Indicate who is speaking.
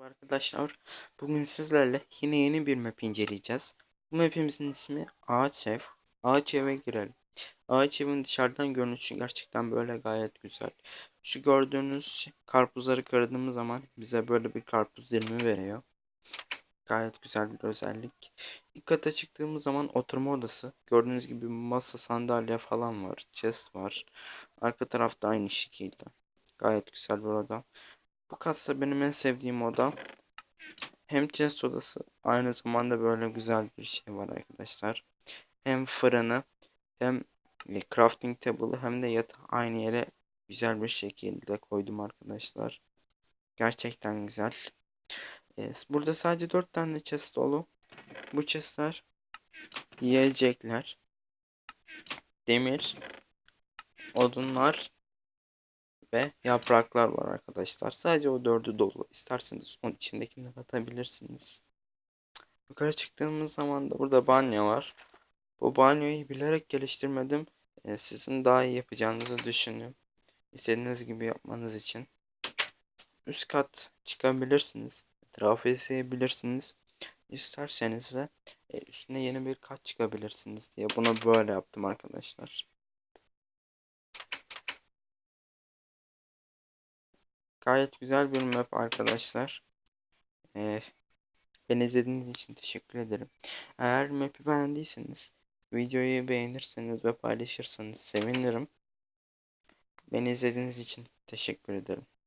Speaker 1: Arkadaşlar. Bugün sizlerle yine yeni bir map inceleyeceğiz. Bu mapimizin ismi Ağaç Ev. Ağaç Ev'e girelim. Ağaç Ev'in dışarıdan görünüşü gerçekten böyle gayet güzel. Şu gördüğünüz karpuzları kırdığımız zaman bize böyle bir karpuz dilimi veriyor. Gayet güzel bir özellik. İlk kata çıktığımız zaman oturma odası. Gördüğünüz gibi masa, sandalye falan var. Chest var. Arka tarafta aynı şekilde. Gayet güzel bir oda. Bu kasa benim en sevdiğim oda. Hem chest odası aynı zamanda böyle güzel bir şey var arkadaşlar. Hem fırını hem e, crafting table'ı hem de yatağı aynı yere güzel bir şekilde koydum arkadaşlar. Gerçekten güzel. E, Burada sadece 4 tane chest dolu. Bu chestler yiyecekler. Demir, odunlar ve yapraklar var arkadaşlar. Sadece o dördü dolu. İsterseniz onun içindekini de atabilirsiniz. Yukarı çıktığımız zaman da burada banyo var. Bu banyoyu bilerek geliştirmedim. Ee, sizin daha iyi yapacağınızı düşünüyorum. İstediğiniz gibi yapmanız için. Üst kat çıkabilirsiniz. Etrafı izleyebilirsiniz. İsterseniz de e, üstüne yeni bir kat çıkabilirsiniz diye bunu böyle yaptım arkadaşlar. Gayet güzel bir map arkadaşlar. Ee, beni izlediğiniz için teşekkür ederim. Eğer map'i beğendiyseniz videoyu beğenirseniz ve paylaşırsanız sevinirim. Beni izlediğiniz için teşekkür ederim.